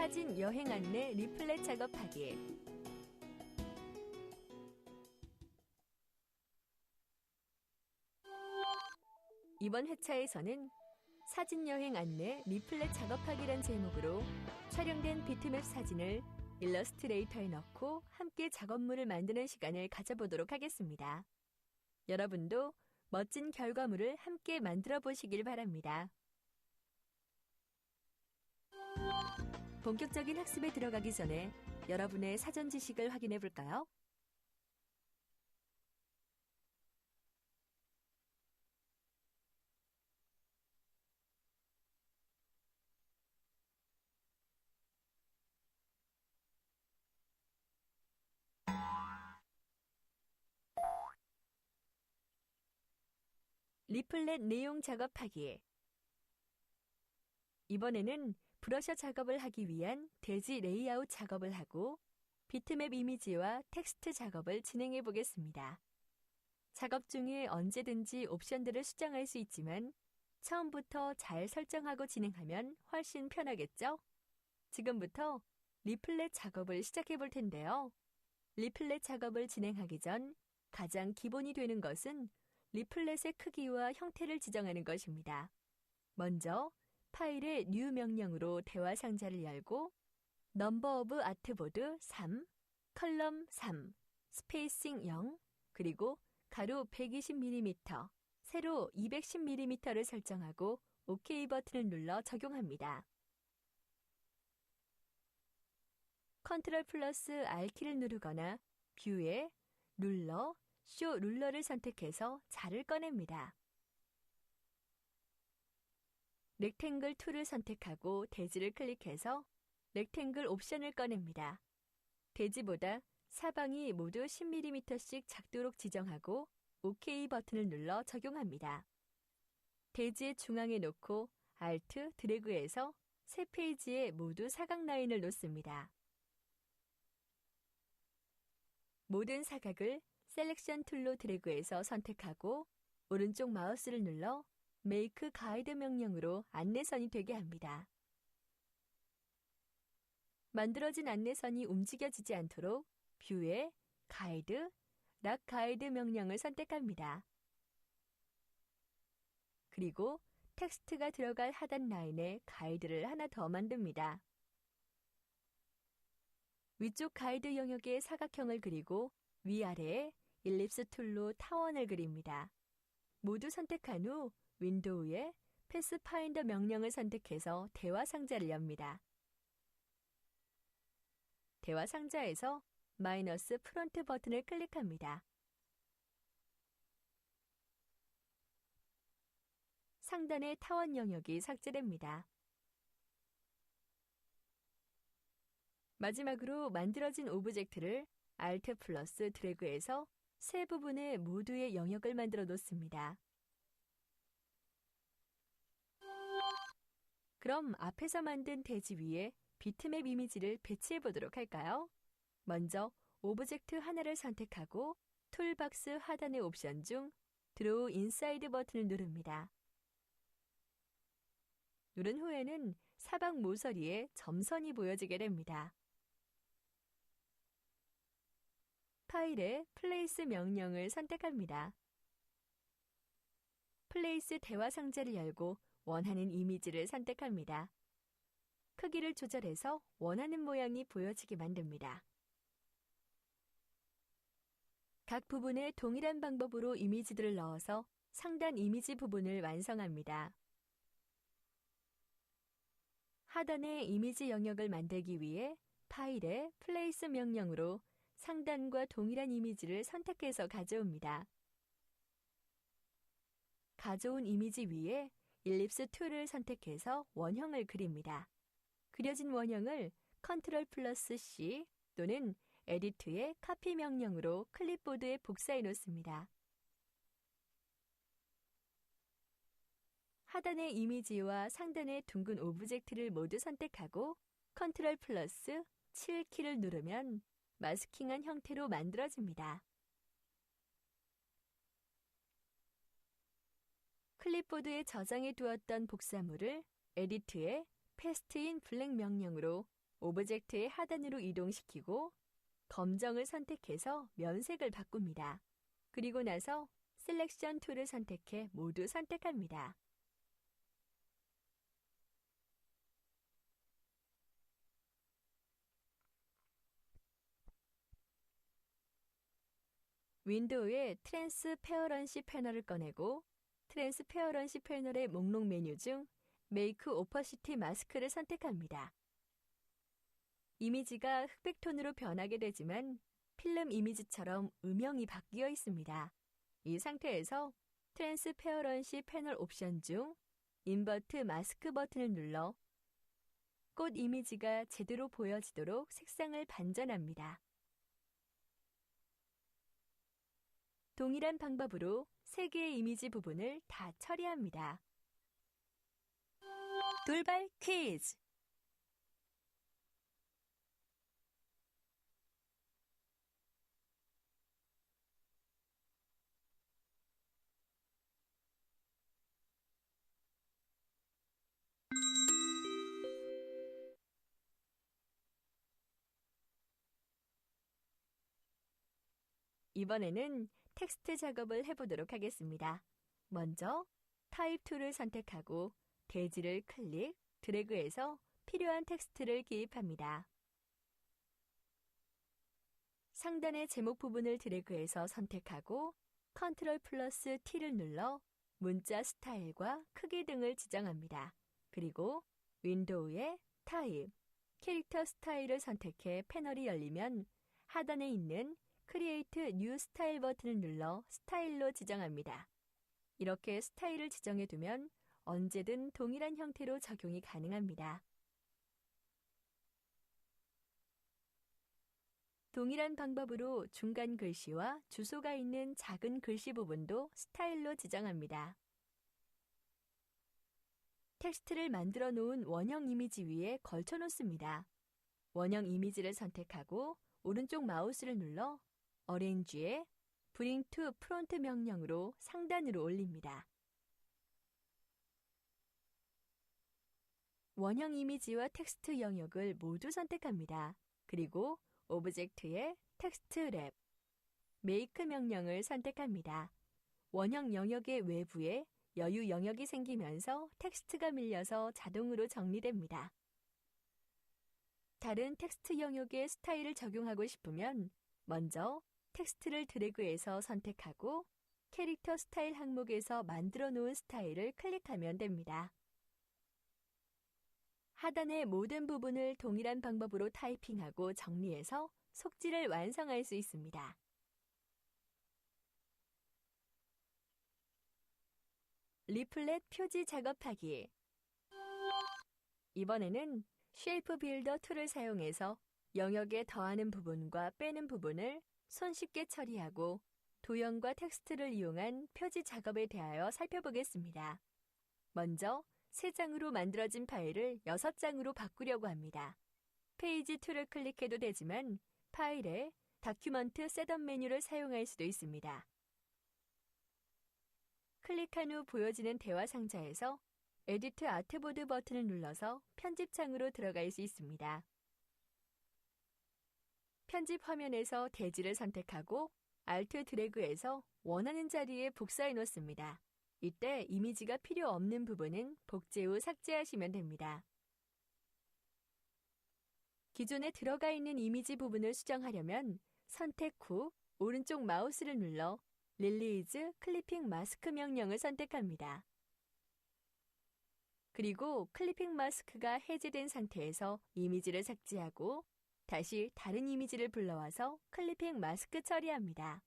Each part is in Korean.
사진 여행 안내 리플렛 작업하기. 이번 회차에서는 사진 여행 안내 리플렛 작업하기란 제목으로 촬영된 비트맵 사진을 일러스트레이터에 넣고 함께 작업물을 만드는 시간을 가져보도록 하겠습니다. 여러분도 멋진 결과물을 함께 만들어 보시길 바랍니다. 본격적인 학습에 들어가기 전에 여러분의 사전 지식을 확인해 볼까요? 리플렛 내용 작업하기. 이번에는 브러셔 작업을 하기 위한 대지 레이아웃 작업을 하고 비트맵 이미지와 텍스트 작업을 진행해 보겠습니다. 작업 중에 언제든지 옵션들을 수정할 수 있지만 처음부터 잘 설정하고 진행하면 훨씬 편하겠죠? 지금부터 리플렛 작업을 시작해 볼 텐데요. 리플렛 작업을 진행하기 전 가장 기본이 되는 것은 리플렛의 크기와 형태를 지정하는 것입니다. 먼저 파일의 new 명령으로 대화 상자를 열고 넘버 오브 아트보드 3, 컬럼 3, 스페이싱 0, 그리고 가로 120mm, 세로 210mm를 설정하고 OK 버튼을 눌러 적용합니다. 컨트롤 플러스 R키를 누르거나 뷰에 룰러, 쇼 룰러를 선택해서 자를 꺼냅니다. 렉탱글 툴을 선택하고 대지를 클릭해서 렉탱글 옵션을 꺼냅니다. 대지보다 사방이 모두 10mm씩 작도록 지정하고 OK 버튼을 눌러 적용합니다. 대지의 중앙에 놓고 Alt 드래그해서 세 페이지에 모두 사각 라인을 놓습니다. 모든 사각을 셀렉션 툴로 드래그해서 선택하고 오른쪽 마우스를 눌러 메이크 가이드 명령으로 안내선이 되게 합니다. 만들어진 안내선이 움직여지지 않도록 뷰에 가이드, 락 가이드 명령을 선택합니다. 그리고 텍스트가 들어갈 하단 라인에 가이드를 하나 더 만듭니다. 위쪽 가이드 영역에 사각형을 그리고 위아래에 일립스 툴로 타원을 그립니다. 모두 선택한 후 윈도우에 패스파인더 명령을 선택해서 대화 상자를 엽니다. 대화 상자에서 마이너스 프론트 버튼을 클릭합니다. 상단의 타원 영역이 삭제됩니다. 마지막으로 만들어진 오브젝트를 Alt 플러스 드래그해서 세 부분의 모두의 영역을 만들어 놓습니다. 그럼 앞에서 만든 대지 위에 비트맵 이미지를 배치해 보도록 할까요? 먼저 오브젝트 하나를 선택하고 툴박스 하단의 옵션 중 드로우 인사이드 버튼을 누릅니다. 누른 후에는 사방 모서리에 점선이 보여지게 됩니다. 파일에 플레이스 명령을 선택합니다. 플레이스 대화 상자를 열고 원하는 이미지를 선택합니다. 크기를 조절해서 원하는 모양이 보여지게 만듭니다. 각 부분에 동일한 방법으로 이미지들을 넣어서 상단 이미지 부분을 완성합니다. 하단의 이미지 영역을 만들기 위해 파일에 플레이스 명령으로 상단과 동일한 이미지를 선택해서 가져옵니다. 가져온 이미지 위에 일립스 툴을 선택해서 원형을 그립니다. 그려진 원형을 컨트롤 플러스 C 또는 에디트의 카피 명령으로 클립보드에 복사해 놓습니다. 하단의 이미지와 상단의 둥근 오브젝트를 모두 선택하고 컨트롤 플러스 7키를 누르면 마스킹한 형태로 만들어집니다. 클립보드에 저장해 두었던 복사물을 에디트에 패스트인 블랙 명령으로 오브젝트의 하단으로 이동시키고 검정을 선택해서 면색을 바꿉니다. 그리고 나서 셀렉션 툴을 선택해 모두 선택합니다. 윈도우의 트랜스 페어런시 패널을 꺼내고 트랜스페어런시 패널의 목록 메뉴 중 메이크 오퍼시티 마스크를 선택합니다. 이미지가 흑백 톤으로 변하게 되지만 필름 이미지처럼 음영이 바뀌어 있습니다. 이 상태에서 트랜스페어런시 패널 옵션 중 인버트 마스크 버튼을 눌러 꽃 이미지가 제대로 보여지도록 색상을 반전합니다. 동일한 방법으로 세 개의 이미지 부분을 다 처리합니다. 돌발 퀴즈! 이번에는 텍스트 작업을 해보도록 하겠습니다. 먼저 타입 툴을 선택하고 대지를 클릭, 드래그해서 필요한 텍스트를 기입합니다. 상단의 제목 부분을 드래그해서 선택하고 컨트롤 플러스 T를 눌러 문자 스타일과 크기 등을 지정합니다. 그리고 윈도우의 타입, 캐릭터 스타일을 선택해 패널이 열리면 하단에 있는 크리에이트 뉴 스타일 버튼을 눌러 스타일로 지정합니다. 이렇게 스타일을 지정해 두면 언제든 동일한 형태로 적용이 가능합니다. 동일한 방법으로 중간 글씨와 주소가 있는 작은 글씨 부분도 스타일로 지정합니다. 텍스트를 만들어 놓은 원형 이미지 위에 걸쳐 놓습니다. 원형 이미지를 선택하고 오른쪽 마우스를 눌러 어레인지에 Bring to Front 명령으로 상단으로 올립니다. 원형 이미지와 텍스트 영역을 모두 선택합니다. 그리고 오브젝트의 텍스트 랩, 메이크 명령을 선택합니다. 원형 영역의 외부에 여유 영역이 생기면서 텍스트가 밀려서 자동으로 정리됩니다. 다른 텍스트 영역의 스타일을 적용하고 싶으면 먼저 텍스트를 드래그해서 선택하고 캐릭터 스타일 항목에서 만들어 놓은 스타일을 클릭하면 됩니다. 하단의 모든 부분을 동일한 방법으로 타이핑하고 정리해서 속지를 완성할 수 있습니다. 리플렛 표지 작업하기 이번에는 쉐이프 빌더 툴을 사용해서 영역에 더하는 부분과 빼는 부분을 손쉽게 처리하고 도형과 텍스트를 이용한 표지 작업에 대하여 살펴보겠습니다. 먼저 세 장으로 만들어진 파일을 6장으로 바꾸려고 합니다. 페이지 2를 클릭해도 되지만 파일에 다큐먼트 셋업 메뉴를 사용할 수도 있습니다. 클릭한 후 보여지는 대화 상자에서 에디트 아트보드 버튼을 눌러서 편집창으로 들어갈 수 있습니다. 편집 화면에서 대지를 선택하고 Alt 드래그해서 원하는 자리에 복사해 놓습니다. 이때 이미지가 필요 없는 부분은 복제 후 삭제하시면 됩니다. 기존에 들어가 있는 이미지 부분을 수정하려면 선택 후 오른쪽 마우스를 눌러 릴리즈 클리핑 마스크 명령을 선택합니다. 그리고 클리핑 마스크가 해제된 상태에서 이미지를 삭제하고 다시 다른 이미지를 불러와서 클리핑 마스크 처리합니다.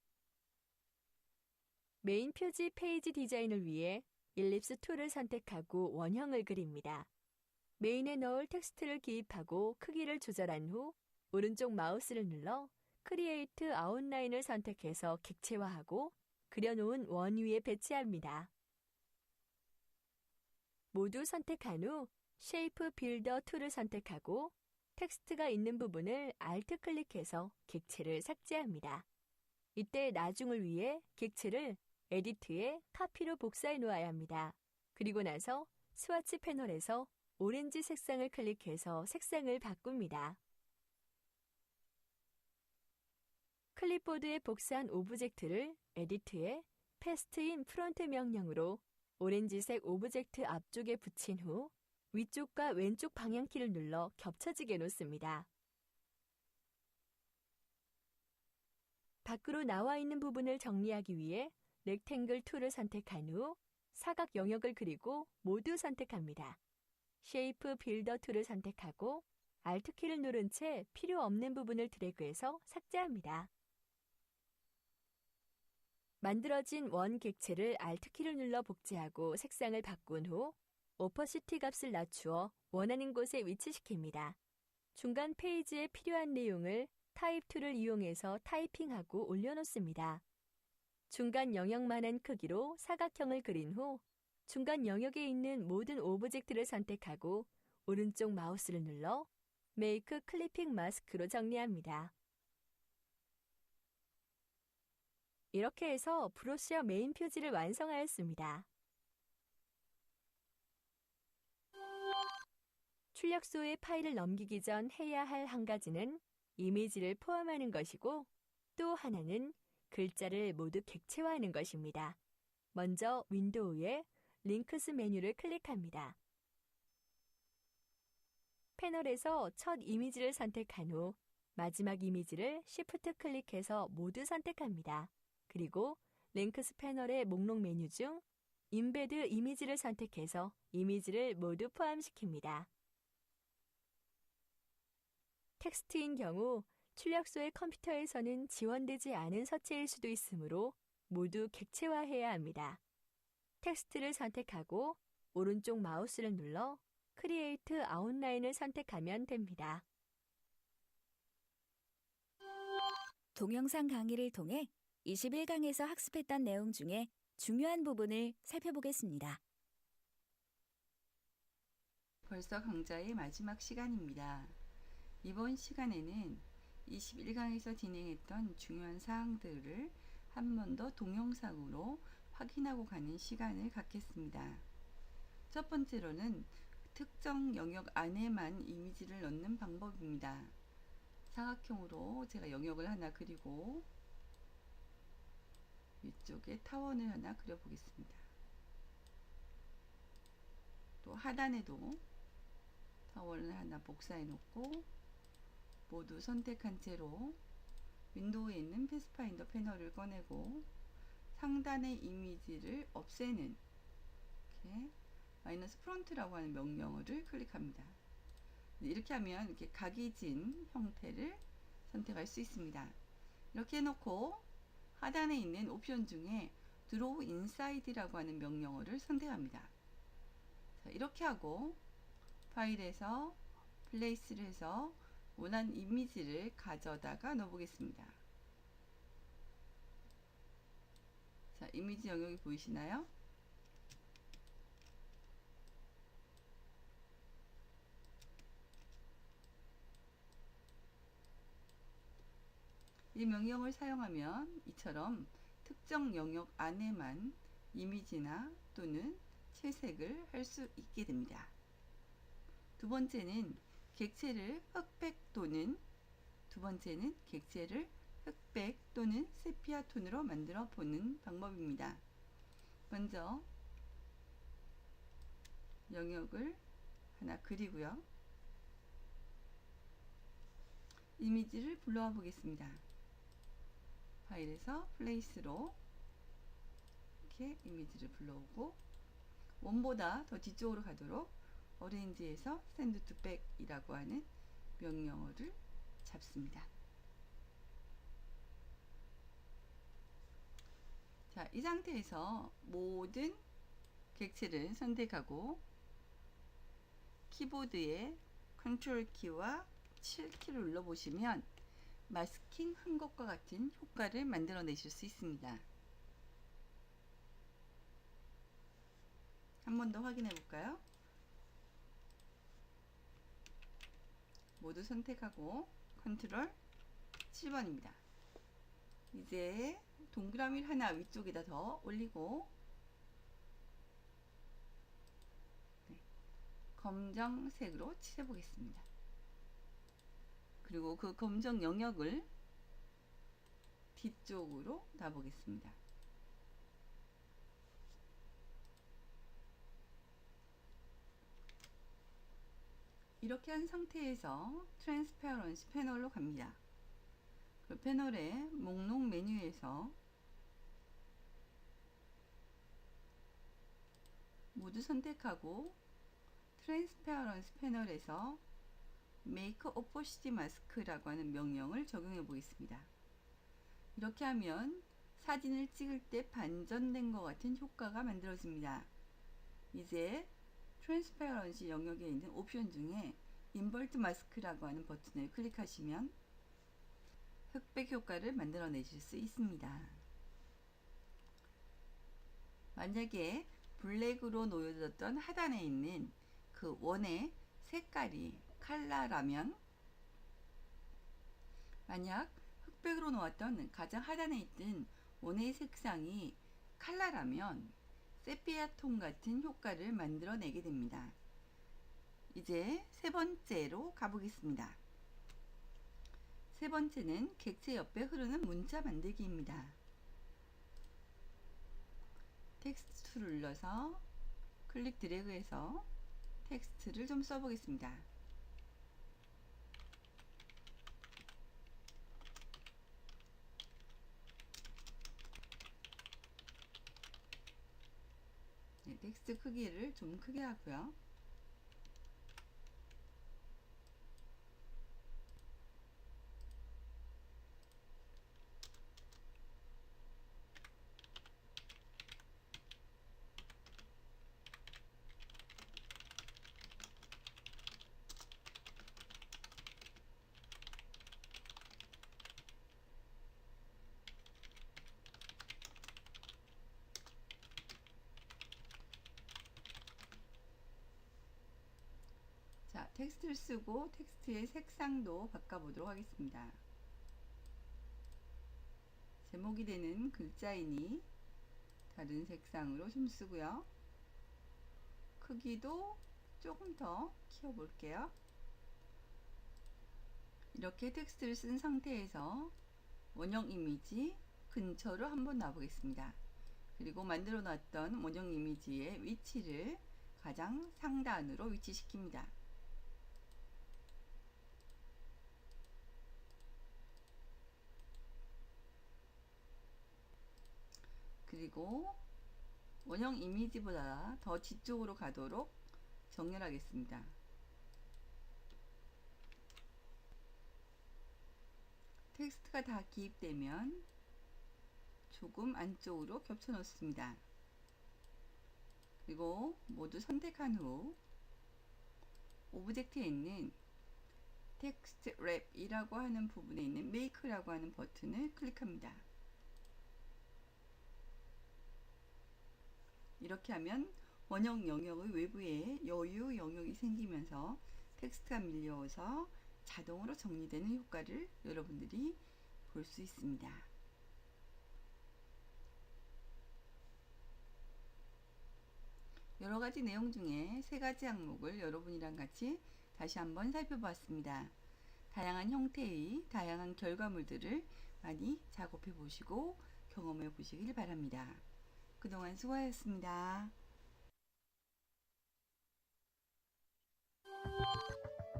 메인 표지 페이지 디자인을 위해 일립스 툴을 선택하고 원형을 그립니다. 메인에 넣을 텍스트를 기입하고 크기를 조절한 후 오른쪽 마우스를 눌러 크리에이트 아웃라인을 선택해서 객체화하고 그려놓은 원 위에 배치합니다. 모두 선택한 후 쉐이프 빌더 툴을 선택하고 텍스트가 있는 부분을 Alt 클릭해서 객체를 삭제합니다. 이때 나중을 위해 객체를 에디트에 카피로 복사해 놓아야 합니다. 그리고 나서 스와치 패널에서 오렌지 색상을 클릭해서 색상을 바꿉니다. 클립보드에 복사한 오브젝트를 에디트에 패스트인 프론트 명령으로 오렌지색 오브젝트 앞쪽에 붙인 후 위쪽과 왼쪽 방향키를 눌러 겹쳐지게 놓습니다. 밖으로 나와 있는 부분을 정리하기 위해 렉탱글 툴을 선택한 후 사각 영역을 그리고 모두 선택합니다. 쉐이프 빌더 툴을 선택하고 Alt 키를 누른 채 필요 없는 부분을 드래그해서 삭제합니다. 만들어진 원 객체를 Alt 키를 눌러 복제하고 색상을 바꾼 후 오퍼시티 값을 낮추어 원하는 곳에 위치시킵니다. 중간 페이지에 필요한 내용을 타입 툴을 이용해서 타이핑하고 올려놓습니다. 중간 영역만한 크기로 사각형을 그린 후 중간 영역에 있는 모든 오브젝트를 선택하고 오른쪽 마우스를 눌러 메이크 클리핑 마스크로 정리합니다. 이렇게 해서 브로셔 메인 표지를 완성하였습니다. 출력소에 파일을 넘기기 전 해야 할 한 가지는 이미지를 포함하는 것이고 또 하나는 글자를 모두 객체화하는 것입니다. 먼저 윈도우에 링크스 메뉴를 클릭합니다. 패널에서 첫 이미지를 선택한 후 마지막 이미지를 Shift 클릭해서 모두 선택합니다. 그리고 링크스 패널의 목록 메뉴 중 인베드 이미지를 선택해서 이미지를 모두 포함시킵니다. 텍스트인 경우 출력소의 컴퓨터에서는 지원되지 않은 서체일 수도 있으므로 모두 객체화해야 합니다. 텍스트를 선택하고 오른쪽 마우스를 눌러 크리에이트 아웃라인을 선택하면 됩니다. 동영상 강의를 통해 21강에서 학습했던 내용 중에 중요한 부분을 살펴보겠습니다. 벌써 강좌의 마지막 시간입니다. 이번 시간에는 21강에서 진행했던 중요한 사항들을 한 번 더 동영상으로 확인하고 가는 시간을 갖겠습니다. 첫 번째로는 특정 영역 안에만 이미지를 넣는 방법입니다. 사각형으로 제가 영역을 하나 그리고 위쪽에 타원을 하나 그려보겠습니다. 또 하단에도 타원을 하나 복사해 놓고 모두 선택한 채로 윈도우에 있는 패스파인더 패널을 꺼내고 상단의 이미지를 없애는 이렇게 마이너스 프론트라고 하는 명령어를 클릭합니다. 이렇게 하면 이렇게 각이 진 형태를 선택할 수 있습니다. 이렇게 해놓고 하단에 있는 옵션 중에 드로우 인사이드라고 하는 명령어를 선택합니다. 자, 이렇게 하고 파일에서 플레이스를 해서 원하는 이미지를 가져다가 넣어보겠습니다. 자, 이미지 영역이 보이시나요? 이 명령을 사용하면 이처럼 특정 영역 안에만 이미지나 또는 채색을 할 수 있게 됩니다. 두 번째는 객체를 흑백 또는 두 번째는 객체를 흑백 또는 세피아 톤으로 만들어 보는 방법입니다. 먼저 영역을 하나 그리고요. 이미지를 불러와 보겠습니다. 파일에서 플레이스로 이렇게 이미지를 불러오고 원보다 더 뒤쪽으로 가도록 어레인지에서 back이라고 하는 명령어를 잡습니다. 자, 이 상태에서 모든 객체를 선택하고 키보드의 컨트롤 키와 7키를 눌러보시면 마스킹 한 것과 같은 효과를 만들어내실 수 있습니다. 한 번 더 확인해 볼까요? 모두 선택하고 컨트롤 7번입니다. 이제 동그라미를 하나 위쪽에다 더 올리고 네. 검정색으로 칠해 보겠습니다. 그리고 그 검정 영역을 뒤쪽으로 놔보겠습니다. 이렇게 한 상태에서 트랜스페어런시 패널로 갑니다. 그 패널의 목록 메뉴에서 모두 선택하고 트랜스페어런시 패널에서 Make Opacity Mask라고 하는 명령을 적용해 보겠습니다. 이렇게 하면 사진을 찍을 때 반전된 것 같은 효과가 만들어집니다. 이제 트랜스페어런시 영역에 있는 옵션 중에 인버트 마스크라고 하는 버튼을 클릭하시면 흑백 효과를 만들어내실 수 있습니다. 만약에 블랙으로 놓여졌던 하단에 있는 그 원의 색깔이 칼라라면 만약 흑백으로 놓았던 가장 하단에 있던 원의 색상이 칼라라면 세피아 톤 같은 효과를 만들어내게 됩니다. 이제 세 번째로 가보겠습니다. 세 번째는 객체 옆에 흐르는 문자 만들기입니다. 텍스트 툴을 눌러서 클릭 드래그해서 텍스트를 좀 써보겠습니다. 네, 텍스트 크기를 좀 크게 하고요. 자, 텍스트를 쓰고 텍스트의 색상도 바꿔보도록 하겠습니다. 제목이 되는 글자이니 다른 색상으로 좀 쓰고요. 크기도 조금 더 키워볼게요. 이렇게 텍스트를 쓴 상태에서 원형 이미지 근처로 한번 놔보겠습니다. 그리고 만들어 놨던 원형 이미지의 위치를 가장 상단으로 위치시킵니다. 그리고 원형 이미지보다 더 뒤쪽으로 가도록 정렬하겠습니다. 텍스트가 다 기입되면 조금 안쪽으로 겹쳐 놓습니다. 그리고 모두 선택한 후 오브젝트에 있는 텍스트 랩이라고 하는 부분에 있는 메이크라고 하는 버튼을 클릭합니다. 이렇게 하면 원형 영역의 외부에 여유 영역이 생기면서 텍스트가 밀려서 자동으로 정리되는 효과를 여러분들이 볼 수 있습니다. 여러 가지 내용 중에 세 가지 항목을 여러분이랑 같이 다시 한번 살펴봤습니다. 다양한 형태의 다양한 결과물들을 많이 작업해 보시고 경험해 보시길 바랍니다. 그동안 수고하셨습니다.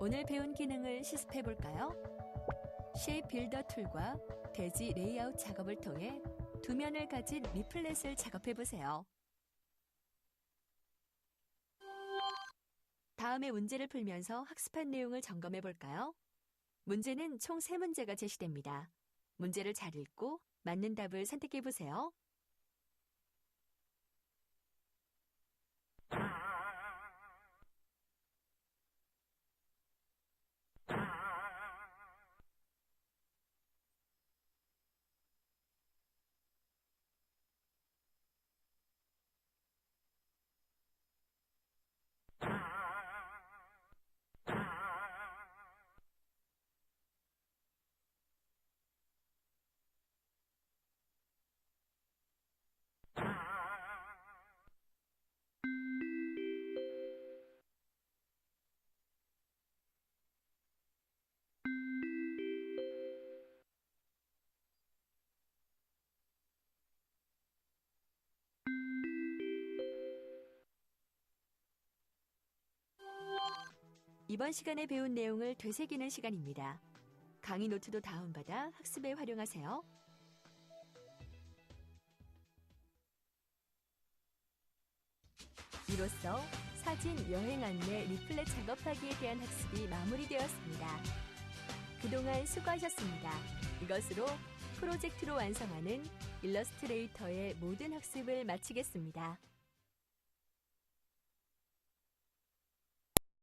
오늘 배운 기능을 실습해 볼까요? 쉐입 빌더 툴과 대지 레이아웃 작업을 통해 두 면을 가진 리플렛을 작업해 보세요. 다음에 문제를 풀면서 학습한 내용을 점검해 볼까요? 문제는 총 3문제가 제시됩니다. 문제를 잘 읽고 맞는 답을 선택해 보세요. 이번 시간에 배운 내용을 되새기는 시간입니다. 강의 노트도 다운받아 학습에 활용하세요. 이로써 사진, 여행 안내, 리플렛 작업하기에 대한 학습이 마무리되었습니다. 그동안 수고하셨습니다. 이것으로 프로젝트로 완성하는 일러스트레이터의 모든 학습을 마치겠습니다.